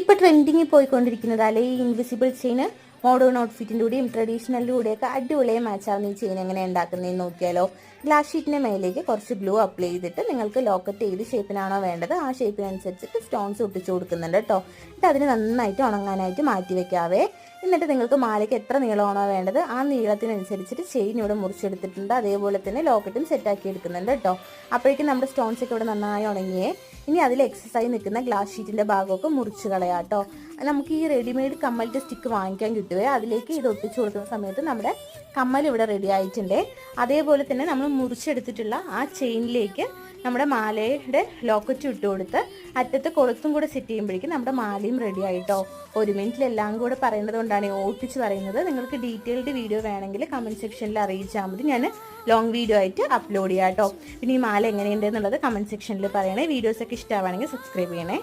ഇപ്പോൾ ട്രെൻഡിങ്ങിൽ പോയിക്കൊണ്ടിരിക്കുന്നത് അല്ലെ? ഈ ഇൻവിസിബിൾ ചെയിൻ മോഡേൺ ഔട്ട്ഫിറ്റിന്റെ കൂടെയും ട്രഡീഷണലിന്റെ കൂടെയൊക്കെ അടിപൊളിയായി മാച്ച് ആവുന്ന ഈ ചെയിൻ എങ്ങനെ ഉണ്ടാക്കുന്നതെന്ന് നോക്കിയാലോ. ഗ്ലാസ് ഷീറ്റിന്റെ മേലേക്ക് കുറച്ച് ഗ്ലൂ അപ്ലൈ ചെയ്തിട്ട് നിങ്ങൾക്ക് ലോക്കറ്റ് ഏത് ഷേപ്പിനാണോ വേണ്ടത് ആ ഷേപ്പിനനുസരിച്ചിട്ട് സ്റ്റോൺസ് ഒട്ടിച്ചു കൊടുക്കുന്നുണ്ട് കേട്ടോ എന്നിട്ട് അതിന് നന്നായിട്ട് ഉണങ്ങാനായിട്ട് മാറ്റി വെക്കാവേ. എന്നിട്ട് നിങ്ങൾക്ക് മാലയ്ക്ക് എത്ര നീളമാണോ വേണ്ടത് ആ നീളത്തിനനുസരിച്ചിട്ട് ചെയിൻ ഇവിടെ മുറിച്ചെടുത്തിട്ടുണ്ട്. അതേപോലെ തന്നെ ലോക്കറ്റും സെറ്റാക്കി എടുക്കുന്നുണ്ട് കേട്ടോ അപ്പോഴേക്കും നമ്മുടെ സ്റ്റോൺസ് ഒക്കെ ഇവിടെ നന്നായി ഉണങ്ങിയേ. ഇനി അതിൽ എക്സസൈസ് നിൽക്കുന്ന ഗ്ലാസ് ഷീറ്റിന്റെ ഭാഗമൊക്കെ മുറിച്ച് കളയാം കേട്ടോ നമുക്ക് ഈ റെഡിമെയ്ഡ് കമ്മലിന്റെ സ്റ്റിക്ക് വാങ്ങിക്കാൻ കിട്ടുവേ. അതിലേക്ക് ഇത് ഒട്ടിച്ചു കൊടുക്കുന്ന സമയത്ത് നമ്മുടെ കമ്മൽ ഇവിടെ റെഡി ആയിട്ടുണ്ട്. അതേപോലെ തന്നെ നമ്മൾ മുറിച്ചെടുത്തിട്ടുള്ള ആ ചെയിനിലേക്ക് നമ്മുടെ മാലയുടെ ലോക്കറ്റ് ഇട്ട് കൊടുത്ത് അറ്റത്ത് കൊളുത്തും കൂടെ സെറ്റ് ചെയ്യുമ്പോഴേക്കും നമ്മുടെ മാലയും റെഡി ആയിട്ടോ. ഒരു മിനിറ്റിൽ എല്ലാം കൂടെ പറയുന്നത് കൊണ്ടാണ് ഓട്ടിച്ച് പറയുന്നത്. നിങ്ങൾക്ക് ഡീറ്റെയിൽഡ് വീഡിയോ വേണമെങ്കിൽ കമന്റ് സെക്ഷനിൽ അറിയിച്ചാൽ മതി. ഞാൻ ലോങ് വീഡിയോ ആയിട്ട് അപ്ലോഡ് ചെയ്യാം കേട്ടോ. പിന്നെ ഈ മാല എങ്ങനെയുണ്ട് എന്നുള്ളത് കമന്റ് സെക്ഷനിൽ പറയണേ. വീഡിയോസൊക്കെ ഇഷ്ടമാണെങ്കിൽ സബ്സ്ക്രൈബ് ചെയ്യണേ.